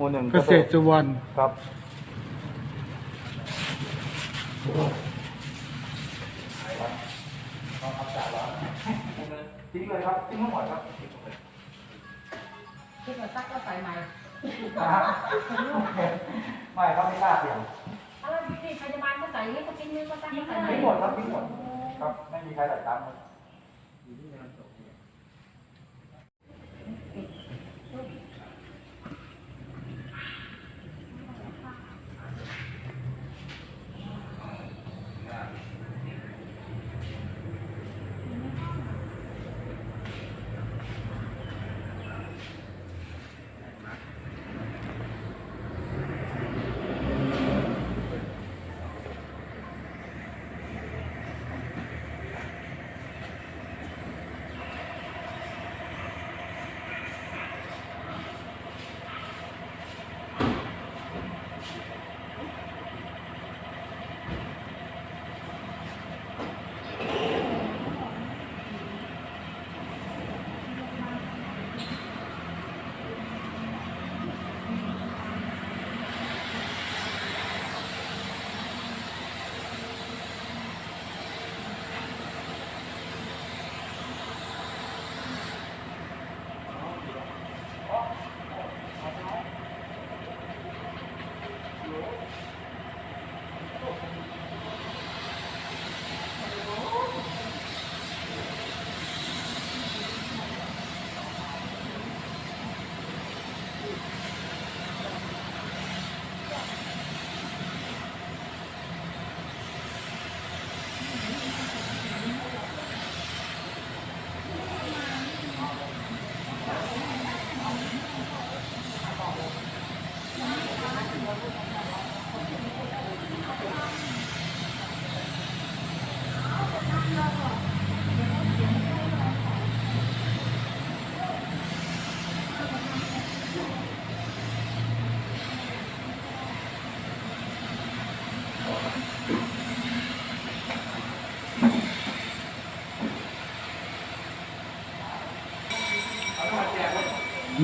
มู่หนึ่งเกษตรสุวรรณครับ ทิ้งเลยครับ ทิ้งทั้งหมดครับที่เราซักก็ใส่ใหม่ไม่ครับไม่กล้าเสี่ยงถ้าเราที่พยาบาลก็ใส่นี่ก็ทิ้งนี่ก็ซักก็ใส่ใหม่ทิ้งหมดครับทิ้งหมด ครับ ไม่มีใครใส่ตามครับน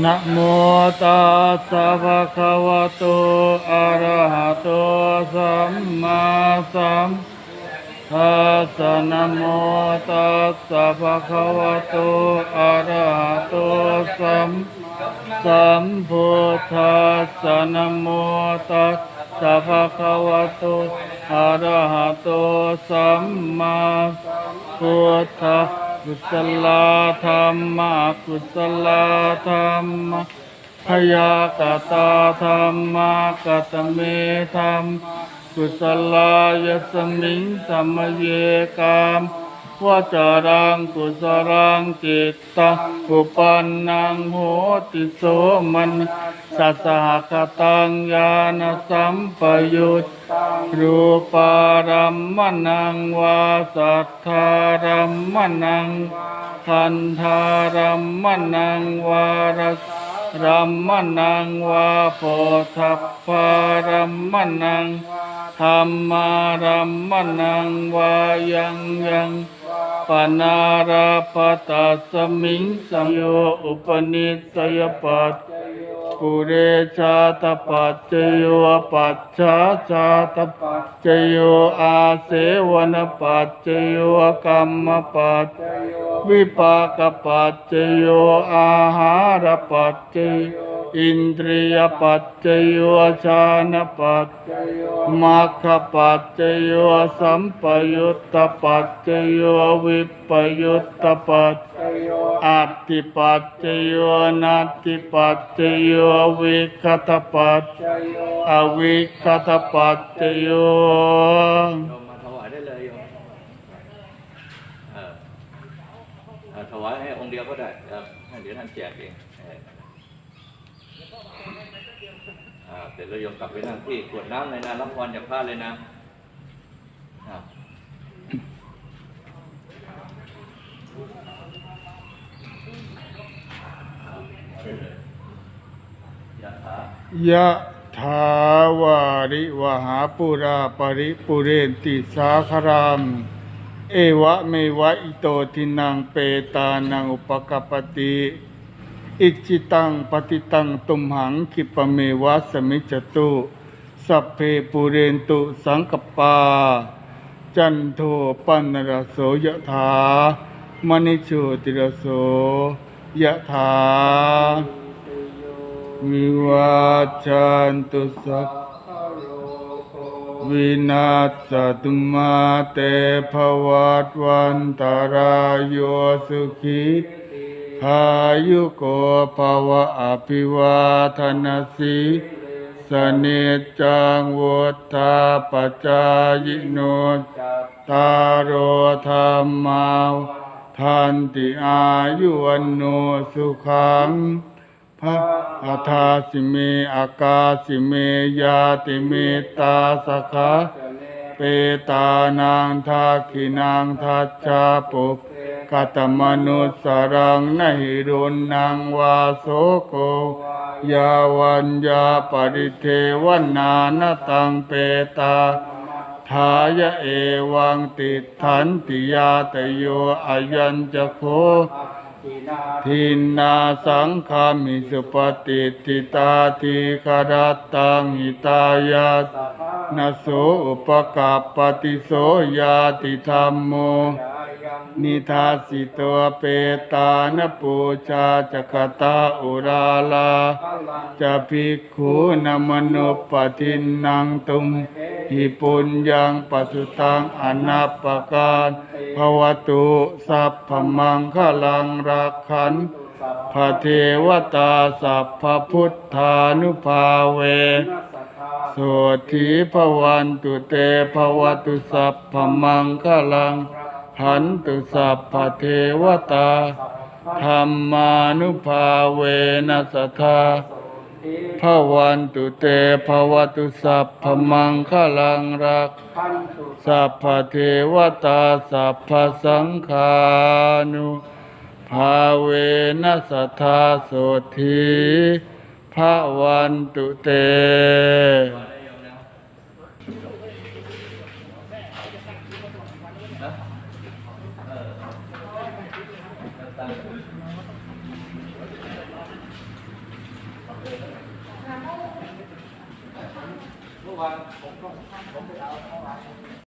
นะโมตัสสะภะคะวะโต อะระหะโต สัมมาสัมพุทธัสสะนะโมตัสสะภะคะวะโต อะระหะโต สัมสัมพุทธัสสะนะโมตัสสะภะคะวะโต อะระหะโต สัมมาพุทธัส กุศลธรรมะกุศลธรรมะพยากตาธรรมะกตเมธรรมกุศลายสมิงสัมเยกาม วจารังกุศลังจิตตังอุปันนังโหติโสมันสัสหคตังญาณสัมปยุตรูปารัมมนังวาสัทธารัมมนังคันธารัมมนังวารสรัมมนังวาโพธัพพารัมมนังธรรมารัมมนังวายังยัง ปนาราปตัสมิงสัมโยอุปนิสยปัตปุเรชาตปัจเจโยปัจฉาชาตปัจเจโยอาเสวนปัจเจโยกรรมปัจเจโยวิปากปัจเจโยอาหารปัจเจโย อินทรียปัจเจ เสร็จแล้วโยมกลับไปนั่งที่กรวดน้ำเลยนะรับพรจากพระเลยนะยะถายะถาวาริวหาปุราปริปุเรนติสาคราม เอวะเมวะอิโตทินังเปตานังอุปกปติ อิจิตังปฏิตังตุมหังคิปเมวะสมิจตุสัพเพปุเรนตุสังกปา จันโทปันรโสยถามณิโชติรโสยถาวิวาจันตุสัพวินาศตุมาเตภวัตวันตารายโยสุขิ อายุโกภวะอภิวาทนาสีสเนจังวุธาปจายโนตารโรธรรมาทันติอายุวันโนสุขังพระอาทาสิเมอากาสิเมยาติเมตาสขะเปตานางทาคินางทัจจาปุ กตมนุสรังนหิรุณนางวาโสโกยาวันยาปริเทวนานาตังเปตาทายะเอวังติดทันติยาตโยอายัญจะโคทินนาสังคามิสุปฏิติตาติคารัตตังหิตายานโสอุปกาปฏิโสยาติธรรมโม นิทาสิตัวเปตานปูชาจักตาอุราลาจะภิกขุนมนุปทินนางตุมหิปุญญังปัสุตังอนัปปการภวตุสัพพมังคลังรักขันพระเทวตาสัพพพุทธานุภาเวโสธีภวันตุเตภวตุสัพพมังคลัง หันตุสัพพเทวตาธรรมานุภาเวนัสธาภวันตุเตภวตุสัพพมังคลังรัก สัพพเทวตาสัพพสังฆานุภาเวนัสธาโสธีภวันตุเต เมื่อวานผมก็ผมไปเอาเมื่อวาน